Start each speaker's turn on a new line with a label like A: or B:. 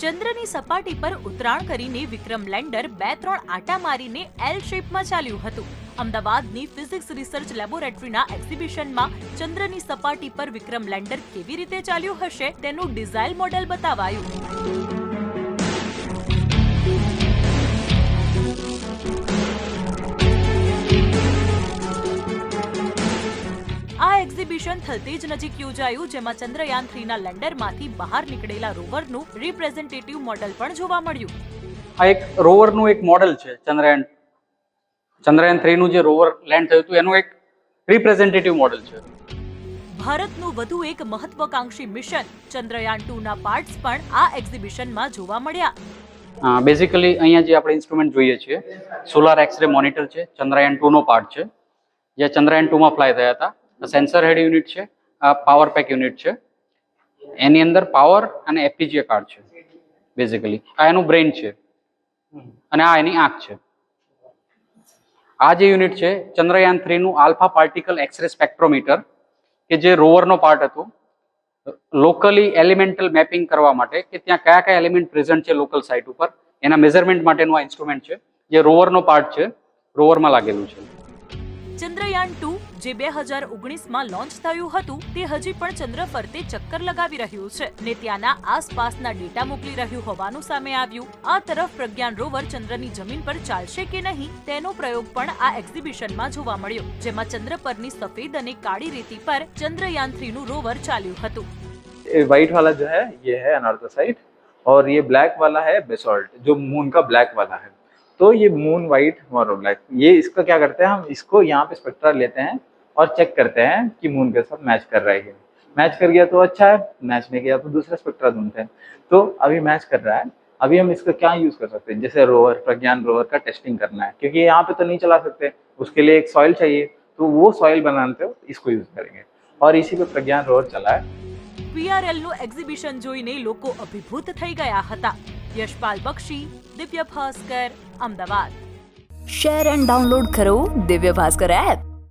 A: ચંદ્રની સપાટી પર ઉતરાણ કરીને વિક્રમ લેન્ડર બે ત્રણ આટા મારીને એલ શેપમાં ચાલ્યું હતું. અમદાવાદની ફિઝિક્સ રિસર્ચ લેબોરેટરીના એક્ઝિબિશનમાં ચંદ્રની સપાટી પર વિક્રમ લેન્ડર કેવી રીતે ચાલ્યું હશે તેનું ડિઝાઇન મોડેલ બતાવાયું. એક્ઝિબિશન થલતેજ નજીક યોજાયું જેમાં ચંદ્રયાન થ્રીના લેન્ડરમાંથી બહાર નીકળેલા રોવરનું રિપ્રેઝેન્ટેટિવ મોડેલ પણ જોવા મળ્યું.
B: આ એક રોવરનું એક મોડેલ છે ચંદ્રયાન ચંદ્રયાન થ્રીનું જે રોવર લેન્ડ થયું હતું એનું એક રિપ્રેઝેન્ટેટિવ મોડેલ છે.
A: ભારતનું વધુ એક મહત્વકાંક્ષી મિશન ચંદ્રયાન ટુ ના પાર્ટ્સ પણ આ એક્ઝિબિશનમાં જોવા મળ્યા.
B: બેઝિકલી અહીંયા જે આપણે ઇન્સ્ટ્રુમેન્ટ જોઈએ છીએ સોલાર એક્સરે મોનિટર છે ચંદ્રયાન ટુનો પાર્ટ છે જે ચંદ્રયાન ટુમાં ફ્લાય થયા હતા. સેન્સર હેડ યુનિટ છે, આ પાવર પેક યુનિટ છે. એની અંદર પાવર અને એફપીજીએ કાર્ડ છે બેઝિકલી આ એનું બ્રેઇન છે અને આ એની આંખ છે. આ જે યુનિટ છે, Chandrayaan થ્રીનું alpha particle x ray spectrometer, કે જે રોવરનો પાર્ટ હતો લોકલી એલિમેન્ટલ મેપિંગ કરવા માટે, કે ત્યાં કયા કયા એલિમેન્ટ પ્રેઝન્ટ છે લોકલ સાઇટ ઉપર, એના મેઝરમેન્ટ માટેનું આ ઇન્સ્ટ્રુમેન્ટ છે, જે રોવરનો પાર્ટ છે, રોવરમાં લાગેલું છે.
A: ચંદ્રયાન ટુ જે બે હજાર ઓગણીસમાં લોન્ચ થયું હતું તે હજી પણ ચંદ્ર ફરતે ચક્કર લગાવી રહ્યું છે ને ત્યાંના આસપાસના ડેટા મોકલી રહ્યું હોવાનું સામે આવ્યું આ તરફ પ્રજ્ઞાન રોવર ચંદ્રની જમીન પર ચાલશે કે નહીં તેનો પ્રયોગ પણ આ એક્ઝિબિશનમાં જોવા મળ્યો જેમાં ચંદ્ર પરની સફેદ અને કાળી રેતી પર ચંદ્રયાન થ્રીનું રોવર ચાલ્યું હતું
C: ये वाइट वाला जो है ये है अनॉर्थोसाइट और ये ब्लैक वाला है बेसॉल्ट जो मून का ब्लैक वाला है तो ये मून वाइट और ब्लैक ये इसका क्या करते हैं हम इसको यहाँ पे स्पेक्ट्रा लेते हैं और चेक करते हैं कि मून के साथ मैच कर रहा है मैच कर गया तो अच्छा है मैच नहीं किया तो दूसरा स्पेक्ट्रा ढूंढते हैं तो अभी मैच कर रहा है अभी हम इसका क्या यूज कर सकते हैं जैसे रोवर प्रज्ञान रोवर का टेस्टिंग करना है क्योंकि यहाँ पे तो नहीं चला सकते उसके लिए एक सॉइल चाहिए तो वो सॉइल बनाते हो इसको यूज करेंगे और इसी पे प्रज्ञान रोवर चला है
A: પીઆરએલ નું એક્ઝિબિશન જોઈને લોકો અભિભૂત થઈ ગયા હતા યશપાલ બક્ષી Divya Bhaskar Ahmedabad
D: share and download કરો દિવ્ય ભાસ્કર એપ